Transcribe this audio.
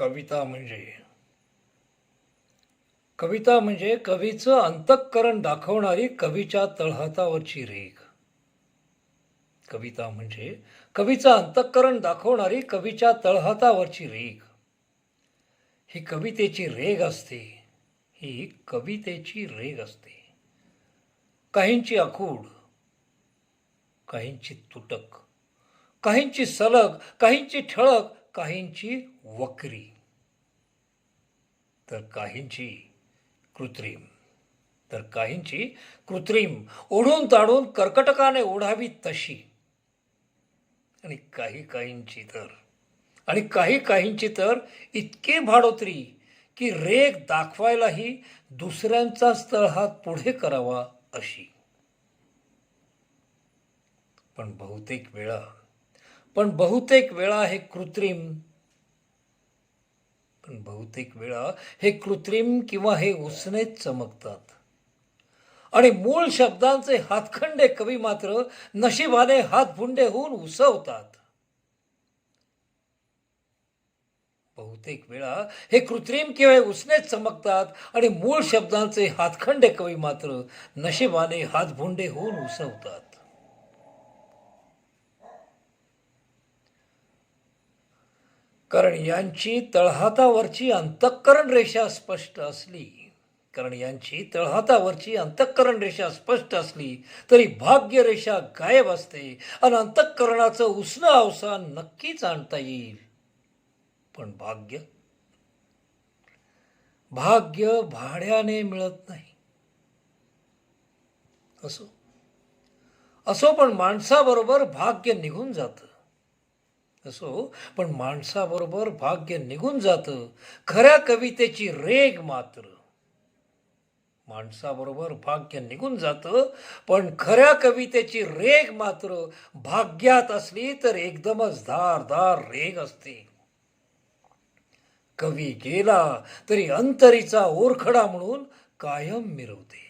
कविता म्हणजे. कविता म्हणजे कवीचं अंतःकरण दाखवणारी कवीच्या तळहातावरची रेख कविता म्हणजे कवीचं अंतःकरण दाखवणारी कवीच्या तळहातावरची रेख ही कवितेची रेग असते. ही कवितेची रेग असते. काहींची आखूड काहींची तुटक काहींची सलग काहींची ठळक काहींची वक्री. तर काहींची कृत्रिम. तर काहींची कृत्रिम. ओढून ताडून कर्कटकाने ओढावी तशी. आणि काही काहींची तर. आणि काही काहींची तर इतकी भाडोत्री की रेग दाखवायलाही दुसऱ्यांचा हात पुढे करावा अशी. पण बहुतेक वेळा पण बहुतेक वेळा हे कृत्रिम पण बहुतेक वेळा हे कृत्रिम किंवा हे उसनेच चमकतात. आणि मूळ शब्दांचे हातखंडे कवी मात्र नशिबाने हातभुंडे होऊन उसवतात. बहुतेक वेळा हे कृत्रिम किंवा हे उसनेच चमकतात आणि मूळ शब्दांचे हातखंडे कवी मात्र नशिबाने हातभुंडे होऊन उसवतात. कारण यांची तळहातावरची अंतःकरण रेषा स्पष्ट असली कारण यांची तळहातावरची अंतःकरण रेषा स्पष्ट असली तरी भाग्य रेषा गायब असते आणि अंतःकरणाचं उष्ण अवसान नक्कीच आणता येईल. पण भाग्य? भाग्य भाड्याने मिळत नाही. असो. असो पण माणसाबरोबर भाग्य निघून जातं. असो पण माणसाबरोबर भाग्य निघून जातं. खऱ्या कवितेची रेग मात्र. माणसाबरोबर भाग्य निघून जातं पण खऱ्या कवितेची रेग मात्र भाग्यात असली तर एकदमच धारधार रेग असते. कवी गेला तरी अंतरीचा ओरखडा म्हणून कायम मिरवते.